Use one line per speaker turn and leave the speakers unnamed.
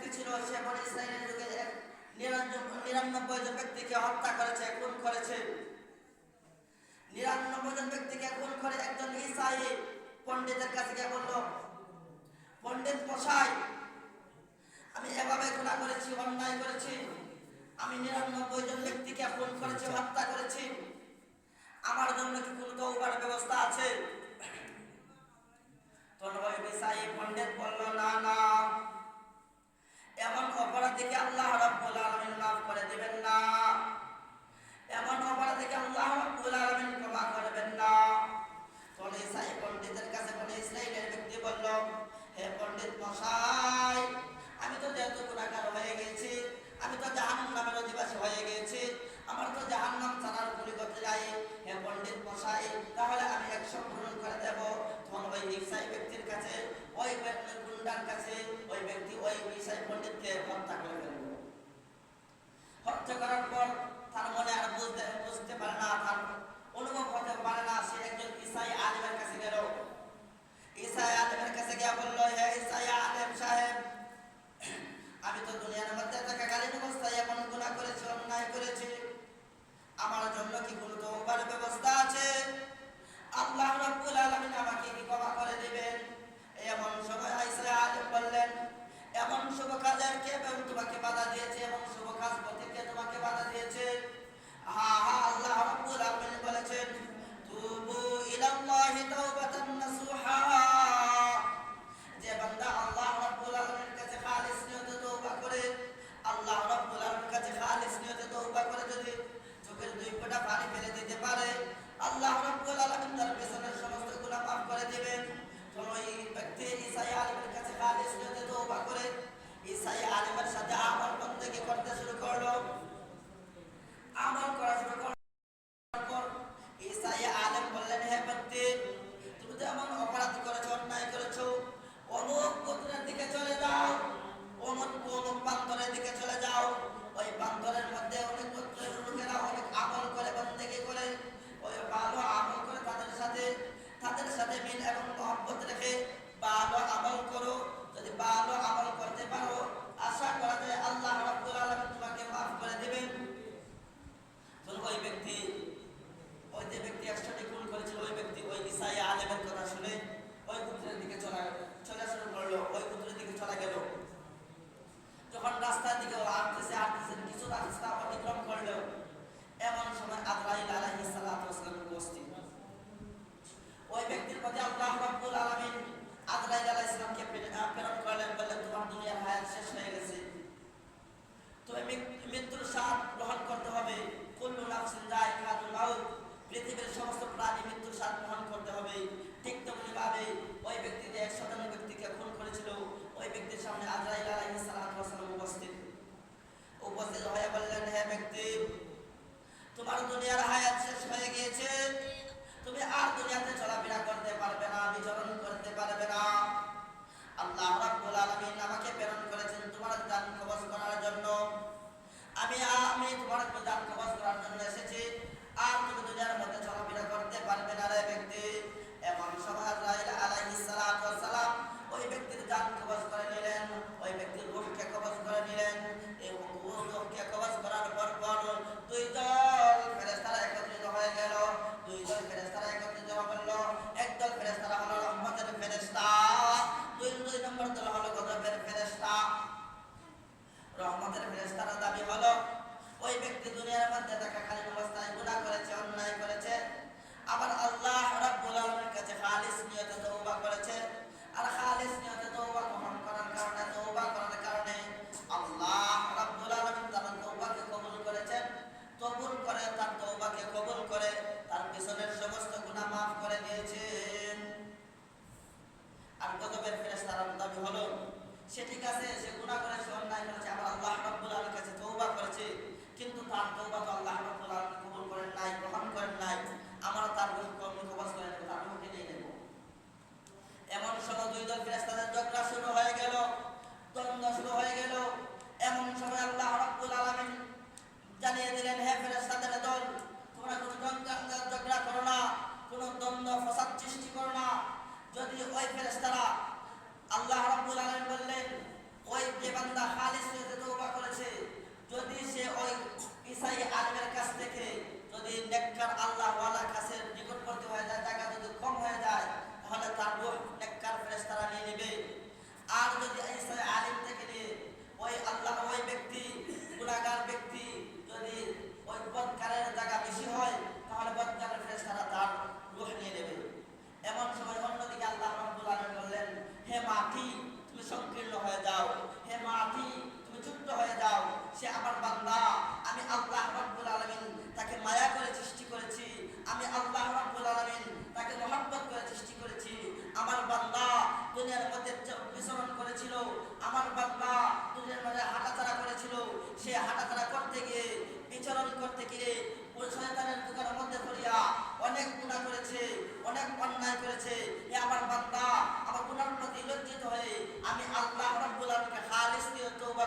ব্যক্তি ছিল সে বলে ইসরায়েলের যুগে এক নিরানব্বই জন ব্যক্তিকে হত্যা করেছে খুন করেছে। নিরানব্বই জন ব্যক্তিকে খুন করে একজন ইসাই পণ্ডিতের কাছে গিয়ে বলল পণ্ডিত মশাই আমি এভাবে খোলা করেছি অন্যায় করেছি। আমি নিরানব্বই জন ব্যক্তিকে খুন করেছি আচ্ছা। হত্যা করেছি। আমার জন্য কি কোন তৌবার ব্যবস্থা আছে? তোর ভাই বিষাই পণ্ডিত বলল না না। কাছে, ওই গুন্ডার কাছে, ওই ব্যক্তি ওই বিষয় পণ্ডিতকে হত্যা করে হত্যা করার পর তার মনে আর বুঝতে বুঝতে পারে না, তার অনুভব হতে পারে না, সে একজন ইসাই আলিমের কাছে গেল। ইসাই আলিমের কাছে গিয়া বলল, হে ইসাই আলিম সাহেব বিচরণ করতে গিয়ে কোন শয়তানের দোকানের মধ্যে করিয়া অনেক গুণা করেছে, অনেক অন্যায় করেছে। এ আমার বান্দা, আমার গুণার প্রতি লজ্জিত হয়ে আমি আল্লাহ রব্বুল আলমকে খালিস দিয়ে তৌবা